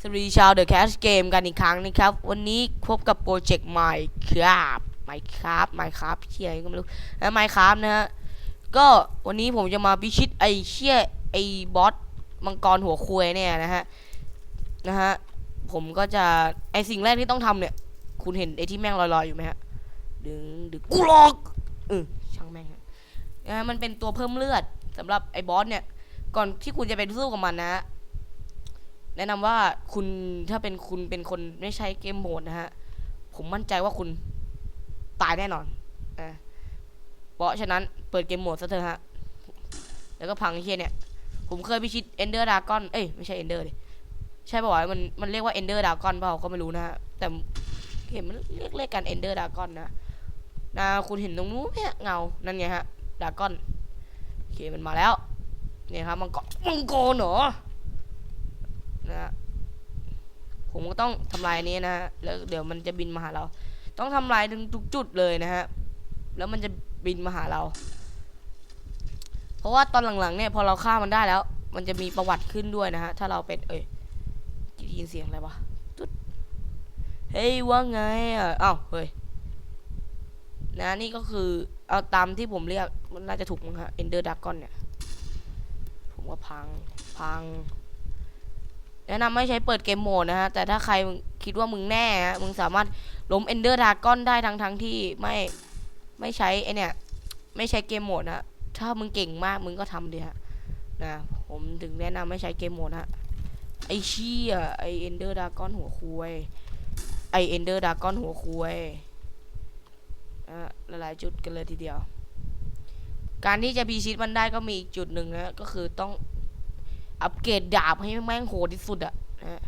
สวัสดีชาวเดอะแคชเกมกันอีกครั้งนะครับ วันนี้พบกับโปรเจกต์ใหม่ครับไมค์ครับไมค์ครับเชี่ยอะไรก็ไม่รู้นะไมค์ครับนะฮะก็วันนี้ผมจะมาพิชิตไอเชี่ยไอบอสมังกรหัวคุยเนี่ยนะฮะนะฮะผมก็จะไอสิ่งแรกที่ต้องทำเนี่ย คุณเห็นไอที่แม่งลอยๆอยู่ไหมฮะดึงดึงกูหลอกเออช่างแม่งนะฮะมันเป็นตัวเพิ่มเลือดสำหรับไอบอสเนี่ย ก่อนที่คุณจะไปสู้กับมันนะ แนะนำว่าคุณถ้าเป็นคุณเป็นคนไม่ใช้เกมโหมดนะฮะ ผมมั่นใจว่าคุณตายแน่นอนอ่าเพราะฉะนั้นเปิดเกมโหมดซะเถอะฮะ แล้วก็พังไอเฮียเนี่ย ผมเคยพิชิตเอนเดอร์ดากอนเอ้ยไม่ใช่เอนเดอร์ดิใช่ป่าวะมันมันเรียกว่าเอนเดอร์ดากอนเปล่าก็ไม่รู้นะฮะ แต่เห็นมันเรียกเรียกกันเอนเดอร์ดากอนนะนะคุณเห็นตรงนู้นเนี่ยเงา นั่นไงฮะดากอนโอเคมันมาแล้ว เนี่ยครับมังกรมังกรเหรอ นะฮะผมก็ต้องทำลายนี้นะฮะแล้วเดี๋ยวมันจะบินมาหาเรา ต้องทำลายถึงทุกจุดเลยนะฮะแล้วมันจะบินมาหาเรา เพราะว่าตอนหลังๆเนี่ยพอเราฆ่ามันได้แล้ว มันจะมีประวัติขึ้นด้วยนะฮะถ้าเราเป็นเอ้ยได้ยินเสียงอะไรวะตุ๊ดเฮ้ยว่าไงอะอ้าวเฮ้ยนะนี่ก็คือเอาตามที่ผมเรียกมันน่าจะถูกมั้งฮะ Ender Dragon เนี่ย ผมก็พังพัง แนะนำไม่ใช้เปิดเกมโหมดนะฮะ แต่ถ้าใครคิดว่ามึงแน่ฮะมึงสามารถล้มเอนเดอร์ดากอนได้ทั้งทั้งที่ไม่ไม่ใช้ไอเนี่ย ไม่ใช้เกมโหมดนะถ้ามึงเก่งมากมึงก็ทำดิฮะนะผมถึงแนะนำไม่ใช้เกมโหมดฮะไอเชี่ยไอเอนเดอร์ดากอนหัวคุยไอเอนเดอร์ดากอนหัวคุยอะหลายๆจุดกันเลยทีเดียว การที่จะพิชิตมันได้ก็มีอีกจุดหนึ่งนะก็คือต้อง อัปเกรดดาบให้แม่งโหดที่สุดอะนะ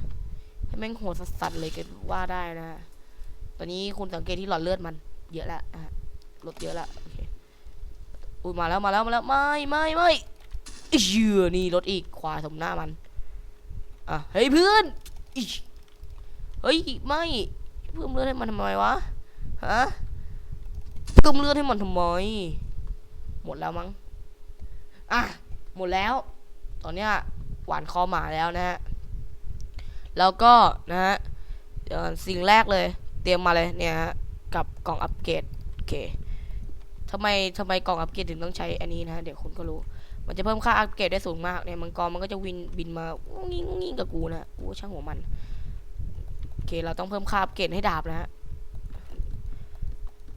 ให้แม่งโหดสัสๆเลยก็ว่าได้นะ ตอนนี้คุณสังเกตที่หลอดเลือดมัน เยอะละนะลดเยอะละโอเคอุ้ยมาแล้วมาแล้วมาแล้วไม่ไม่ไม่อิ๊ยเชื่อนี่ลดอีกควายสมหน้ามันอะเฮ้ยเพื่อนเฮ้ยไม่เพิ่มเลือดให้มันทำไมวะฮะเพิ่มเลือดให้มันทำไมหมดแล้วมั้งอะหมดแล้ว ตอนเนี้ย หวานคอหมาแล้วนะฮะแล้วก็นะฮะสิ่งแรกเลย เตรียมมาเลยเนี่ยฮะกับกล่องอัปเกรดโอเคทำไมทำไมกล่องอัปเกรดถึงต้องใช้อันนี้นะฮะเดี๋ยวคุณก็รู้ มันจะเพิ่มค่าอัปเกรดได้สูงมากเนี่ยมังกรมันก็จะวินบินมางิ่งงิ่งกับกูนะกูช่างหัวมันโอเคเราต้องเพิ่มค่าอัปเกรดให้ดาบนะฮะ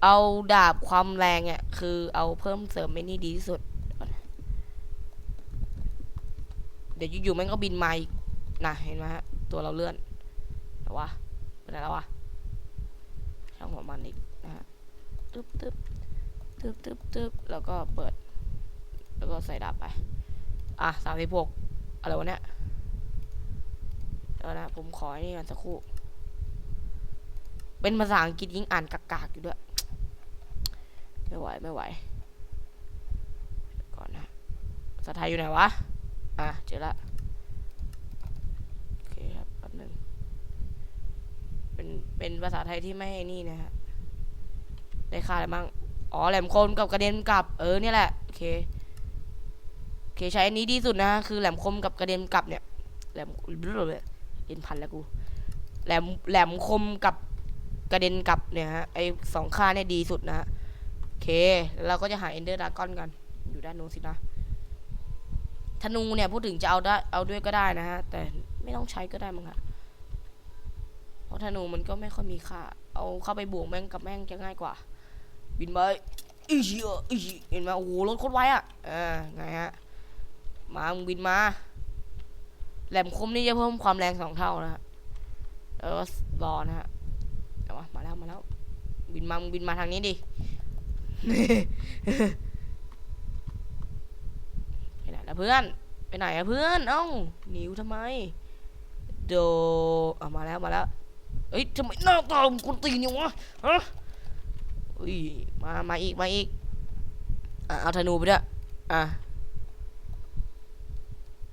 เอาดาบความแรงเนี่ยคือเอาเพิ่มเสริมไม่นี่ดีที่สุด เดี๋ยวอยู่ๆม่งก็บินมาอีกนะเห็นไหมฮะตัวเราเลื่อนแต่ว่าไปไหนแล้ววะช่างหัวมันอีกนะฮะตึ๊บตึ๊บตึ๊บตึ๊บตึ๊บแล้วก็เปิด แล้วก็ใส่ดาบไป อะสามสิบหกอะไรวะเนี่ยเดี๋ยวนะผมขอไอ้นี่กันสักครู่ เป็นภาษาอังกฤษยิ่งอ่านกากๆอยู่ด้วย ไม่ไหว ไม่ไหวเดี๋ยวก่อนนะภาษาไทยอยู่ไหนวะ อะเจอละโอเคครับแป๊บหนึ่งเป็นเป็นภาษาไทยที่ไม่นี่นะฮะได้ค่าอะไรมั่งอ๋อแหลมคมกับกระเด็นกลับเออเนี่ยแหละโอเคโอเคใช้อันนี้ดีสุดนะคือแหลมคมกับกระเด็นกลับเนี่ยแหลมเลยเอ็นพันแล้วกูแหลมแหลมคมกับกระเด็นกลับเนี่ยฮะไอสองค่าเนี่ยดีสุดนะฮะโอเค แล้วเราก็จะหาเอนเดอร์ดากอนกัน อยู่ด้านนู้นสินะ ธนูเนี่ยพูดถึงจะเอาได้เอาด้วยก็ได้นะฮะ แต่ไม่ต้องใช้ก็ได้มั้งฮะเพราะธนูมันก็ไม่ค่อยมีค่า เอาเข้าไปบวกแม่งกับแม่งจะง่ายกว่า บินไปอีเหี้ยอีเห็นไหมโอ้โหรถโคตรไวอะอ่าไงฮะ มามึงบินมา แหลมคมนี่จะเพิ่มความแรงสองเท่านะฮะแล้วก็รอนะฮะเอาวะมาแล้วมาแล้ว บินมามึงบินมาทางนี้ดิ เพื่อนไปไหนอะเพื่อนเอ้าหนิวทำไมโดเอะมาแล้วมาแล้วเอ้ยทำไมหน้าตามึงคนตีนเนี่ยวะฮะอุ้ยมามาอีกมาอีกอะเอาธนูไปด้วยอะ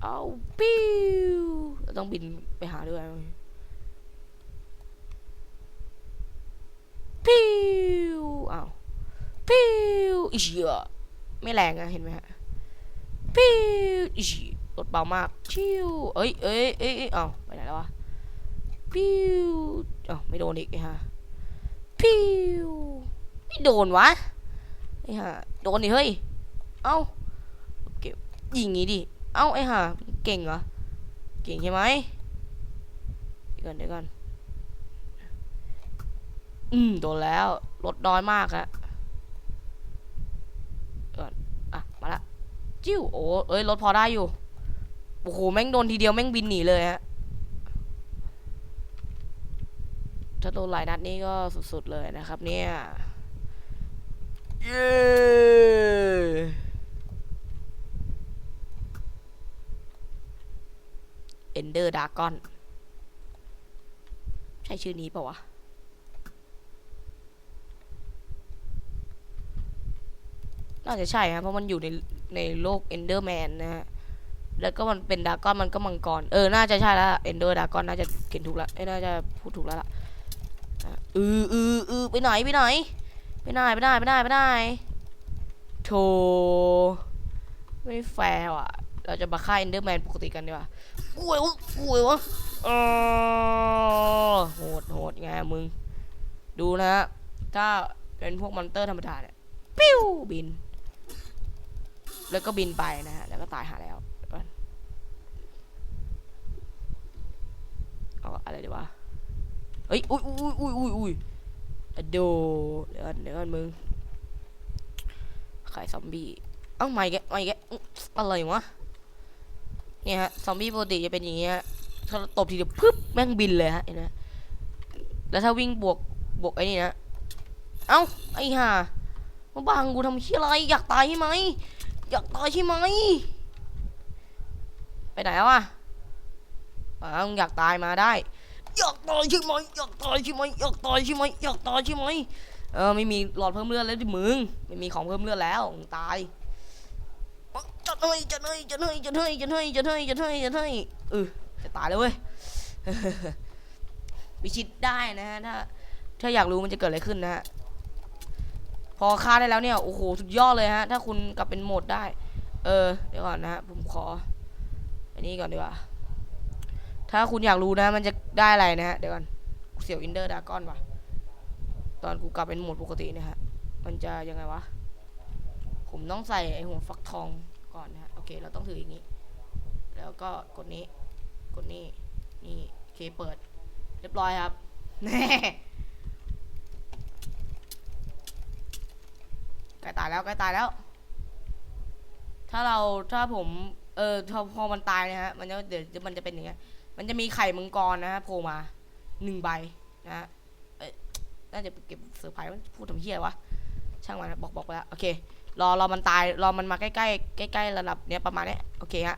เอาปิ้วเราต้องบินไปหาด้วยปิ้วอ้าวปิ้วอีเหี้ยไม่แรงอะเห็นไหมฮะ ปิ้วอิชิรถเบามากชิวเอ้ยเอ้ยเอ้ยเอ้ยเอ้าไปไหนแล้ววะพิวอ้าวไม่โดนอีกไอ้ห่าพิวไม่โดนวะไอ้ห่าโดนดิเฮ้ยเอ้าเก็บยิงงี้ดิเอ้าไอ้ห่าเก่งเหรอเก่งใช่ไหมเดี๋ยวก่อนเดี๋ยวก่อนอืมโดนแล้วลดน้อยมากอะเดี๋ยวก่อนอะมาละ จิ้วโอ้เอ้ยลดพอได้อยู่โอ้โหแม่งโดนทีเดียวแม่งบินหนีเลยฮะถ้าโดนหลายนัดนี่ก็สุดๆเลยนะครับ เนี่ยเย้เอนเดอร์ดากอนใช่ชื่อนี้ปล่าวะน่าจะใช่ครับเพราะมันอยู่ใน ในโลกเอนเดอร์แมนนะฮะแล้วก็มันเป็นดากอนมันก็มังกร เออ น่าจะใช่แล้วเอนเดอร์ดากอนน่าจะเขียนถูกแล้วเอ้น่าจะพูดถูกแล้วล่ะอืออืออือไปไหนไปไหนไปไหนไปไหนไปไหนไปไหนโธไม่แฟร์ว่ะ เราจะมาฆ่าเอนเดอร์แมนปกติกันดีกว่าอุ้ยอุ้ยวะโหดโหดไงมึง ดูนะฮะถ้าเป็นพวกมอนเตอร์ธรรมดาเนี่ย ปิ้วบิน แล้วก็บินไปนะฮะ แล้วก็ตายหาแล้วอ๋ออาอะไรดีวะเฮ้ย อุ้ยอุ้ยอุ้ยอุ้ยอุ้ยอะโดเดี๋ยวก่อนเดี๋ยวก่อนมึง ขายซอมบี้ เอ้าไม่แกไม่แกอื้อะไรวะ เนี่ยฮะ ซอมบี้ปกติจะเป็นอย่างเงี้ยถ้าเราตบทีเดียวปึ๊บ แม่งบินเลยฮะเห็นไหมแล้วถ้าวิ่งบวก บวกไอ้นี่นะ เอ้า ไอ้ห่ามาบังกูทำเชี่ยอะไร อยากตายใช่ไหม อยากตายใช่ไหม ไปไหนแล้วอะอ้าวมึงอยากตายมาได้ อยากตายใช่ไหมอยากตายใช่ไหมอยากตายใช่ไหมอยากตายใช่ไหมเออไม่มีหลอดเพิ่มเลือดแล้วดิมึงไม่มีของเพิ่มเลือดแล้วมึงตายจะเฮ้ยจะเฮ้ยจะเฮ้ยจะเฮ้ยจะเฮ้ยจะเฮ้ยจะเฮ้ยจะเฮ้ยเออจะตายแล้วเว้ยวิชิตได้นะฮะถ้าถ้าอยากรู้มันจะเกิดอะไรขึ้นนะฮะ พอฆ่าได้แล้วเนี่ยโอ้โหสุดยอดเลยฮะ ถ้าคุณกลับเป็นโหมดได้ เออเดี๋ยวก่อนนะฮะผมขอ อันนี้ก่อนดีกว่า ถ้าคุณอยากรู้นะ มันจะได้อะไรนะฮะเดี๋ยวก่อนเสี่ยวอินเดอร์ดากอนว่ะ ตอนกูกลับเป็นโหมดปกตินะฮะมันจะยังไงวะ ผมต้องใส่ไอหัวฟักทองก่อนนะฮะโอเคเราต้องถืออย่างนี้ แล้วก็กดนี้ กดนี่นี่โอเคเปิด เรียบร้อยครับแน่ ใกล้ตายแล้วใกล้ตายแล้ว ถ้าเราถ้าผม เออพอพอมันตายนะฮะมันจะเดี๋ยวมันจะเป็นอย่างเงี้ยมันจะมีไข่มังกรนะฮะโผล่มาหนึ่งใบนะฮะเอ้ยน่าจะเก็บเซอร์ไพรส์มันพูดทำเหี้ยวะช่างมันบอกบอกไปแล้วโอเค รอรอมันตายรอมันมาใกล้ใกล้ใกล้ใกล้ระดับเนี้ยประมาณเนี้ยโอเคฮะ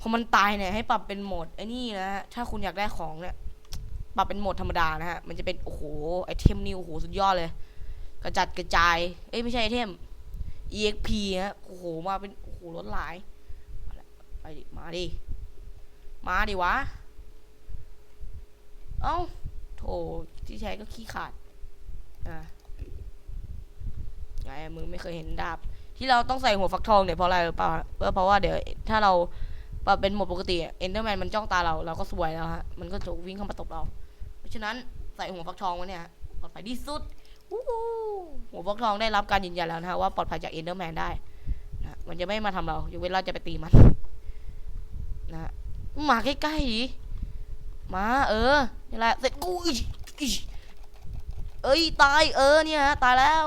พอมันตายเนี่ยให้ปรับเป็นโหมดไอ้นี่นะฮะถ้าคุณอยากได้ของเนี่ยปรับเป็นโหมดธรรมดานะฮะมันจะเป็นโอ้โหไอเทมนี่โอ้โหสุดยอดเลย กระจัดกระจาย เอ้ยไม่ใช่ไอเทม EXP ฮะโอ้โหมาเป็นโอ้โหล้นหลายไปดิมาดิมาดิวะ เอ้าโถที่ใช้ก็ขี้ขาดอะไงมึงไม่เคยเห็นดาบ ที่เราต้องใส่หัวฟักทองเนี่ยเพราะอะไรเปล่าเพราะเพราะว่าเดี๋ยวถ้าเราปเป็นหมดปกติเอนเดอร์แมนมันจ้องตาเราเราก็สวยแล้วฮะมันก็จะวิ่งเข้ามาตบเรา เพราะฉะนั้นใส่หัวฟักทองไว้เนี่ยปลอดภัยที่สุด หัวฟักทองได้รับการยืนยันแล้วนะฮะว่าปลอดภัยจากเอนเดอร์แมนได้นะมันจะไม่มาทำเรายกเว้นเราจะไปตีมันนะมาใกล้ๆดิมาเออนี่แหละเสร็จกูเอ้ยตายเออเนี่ยฮะตายแล้ว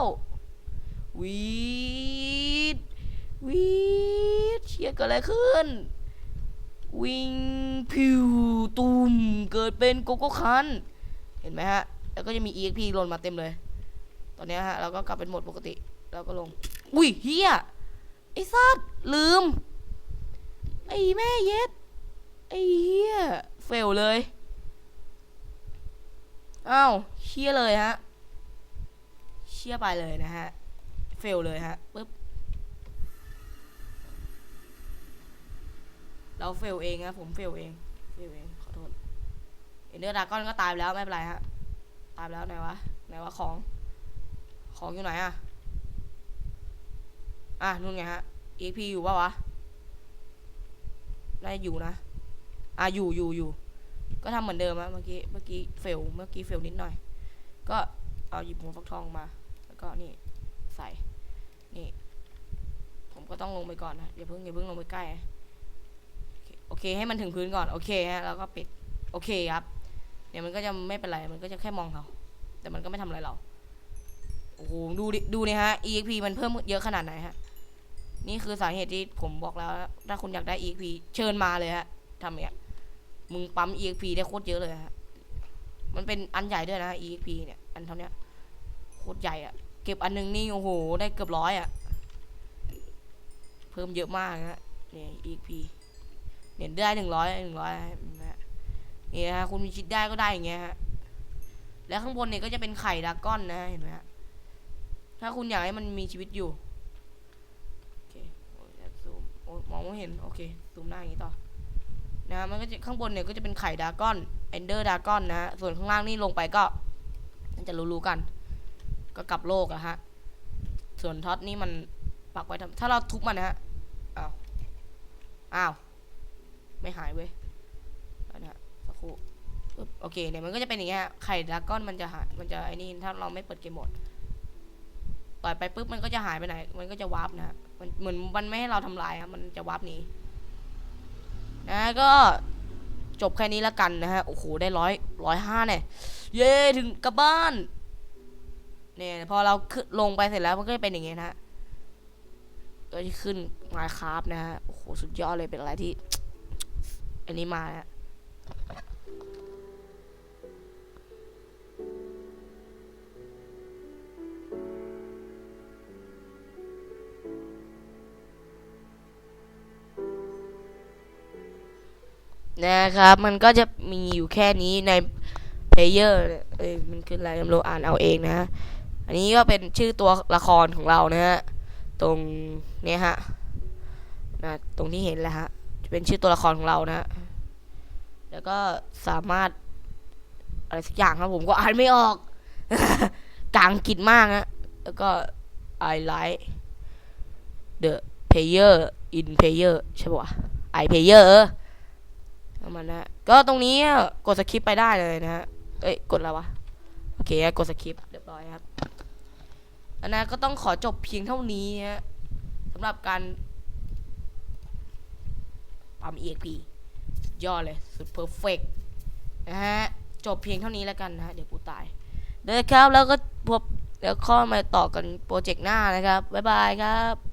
วีดวีดเชียเกิดอะไรขึ้น วิ่งพิวตุ่มเกิดเป็นโกโก้คัน เห็นไหมฮะ แล้วก็จะมี EXP หล่นมาเต็มเลย ตอนนี้ฮะเราก็กลับเป็นโหมดปกติ แล้วก็ลง อุ้ยเฮียไอ้สัตว์ลืม ไอ้แม่เย็ด ไอ้เฮียเฟลเลยอ้าวเชี่ยเลยฮะ เชี่ยไปเลยนะฮะ เฟลเลยฮะปึ๊บ เราเฟลเองนะผมเฟลเอง เฟลเอง ขอโทษ เอนเดอร์ดาก้อนก็ตายไปแล้วไม่เป็นไรฮะ ตายไปแล้วไหนวะ ไหนวะของ ของอยู่ไหนอะอะนู่นไงฮะ EP อยู่ปะวะน่าจะอยู่นะ อะอยู่อยู่อยู่ ก็ทำเหมือนเดิมอะเมื่อกี้ เมื่อกี้เฟล เมื่อกี้เฟลนิดหน่อย ก็เอาหยิบหัวฟักทองมา แล้วก็นี่ใส่ นี่ ผมก็ต้องลงไปก่อนนะอย่าเพิ่งอย่าเพิ่งลงไปใกล้ โอเคให้มันถึงพื้นก่อน โอเคฮะ แล้วก็ปิด โอเคครับ เดี๋ยวมันก็จะไม่เป็นไร มันก็จะแค่มองเขา แต่มันก็ไม่ทำอะไรเรา โอ้โหดูดิดูนี่ฮะ EXP มันเพิ่มเยอะขนาดไหนฮะ นี่คือสาเหตุที่ผมบอกแล้ว ถ้าคุณอยากได้ EXP เชิญมาเลยฮะทำอย่างเงี้ยมึงปั๊ม EXP ได้โคตรเยอะเลยฮะ มันเป็นอันใหญ่ด้วยนะ EXP เนี่ย อันเท่านี้โคตรใหญ่อะเก็บอันหนึงนี่โอ้โห ได้เกือบร้อยอะเพิ่มเยอะมากฮะเนี่ย EXP เนี่ยได้หนึ่งร้อยหนึ่งร้อยนะฮะนี่ฮะคุณมีชิดได้ก็ได้อย่างเงี้ยฮะแล้วข้างบนเนี่ยก็จะเป็นไข่ดาก้อนนะเห็นไหมฮะ ถ้าคุณอยากให้มันมีชีวิตอยู่โอเคซูมโอ้มองไม่เห็นโอเคซูมหน้าอย่างนี้ต่อนะฮะมันก็จะข้างบนเนี่ยก็จะเป็นไข่ดาก้อนเอนเดอร์ดาก้อนนะส่วนข้างล่างนี่ลงไปก็จะรู้ๆกัน ก็กลับโลกอะฮะส่วนท็อตนี่มันปักไว้ทำถ้าเราทุบมันนะฮะอ้าวอ้าวไม่หายเว้ยนะฮะสักครู่โอเคเนี่ยมันก็จะเป็นอย่างเงี้ยไข่ดาก้อนมันจะหายมันจะไอ้นี่ถ้าเราไม่เปิดเกมโหมด ต่อยไปปุ๊บมันก็จะหายไปไหน มันก็จะวาร์ปนะฮะมันเหมือนมันไม่ให้เราทำลายครับมันจะวาร์ปหนีนะก็จบแค่นี้ละกันนะฮะโอ้โหได้ร้อยร้อยห้าเนี่ยเย้ถึงกลับบ้านเนี่ยพอเราขึ้นลงไปเสร็จแล้วมันก็จะเป็นอย่างเงี้ยนะฮะก็ที่ขึ้นมาคราฟนะฮะโอ้โหสุดยอดเลยเป็นอะไรที่ อันนี้มานะ นะครับ มันก็จะมีอยู่แค่นี้ในเพลเยอร์เอ้ยมันขึ้นอะไรไม่รู้อ่านเอาเองนะ อันนี้ก็เป็นชื่อตัวละครของเรานะฮะ ตรงเนี้ยฮะนะตรงที่เห็นแหละฮะ จะเป็นชื่อตัวละครของเรานะฮะแล้วก็สามารถอะไรสักอย่างครับผมก็อ่านไม่ออกกลางกิดมากนะ แล้วก็ I like the player in player ใช่ปะวะ I player เออ ประมาณนะก็ตรงนี้กดสคริปไปได้เลยนะฮะเอ้ยกดแล้ววะโอเคกดสคริปเรียบร้อยครับอันนั้นก็ต้องขอจบเพียงเท่านี้ฮะสำหรับการปั๊ม EXP ยอดเลยสุดเพอร์เฟกนะฮะจบเพียงเท่านี้แล้วกันนะฮะเดี๋ยวกูตายเด้อครับแล้วก็พบแล้วข้อมาต่อกันโปรเจกต์หน้านะครับ บ๊ายบายครับ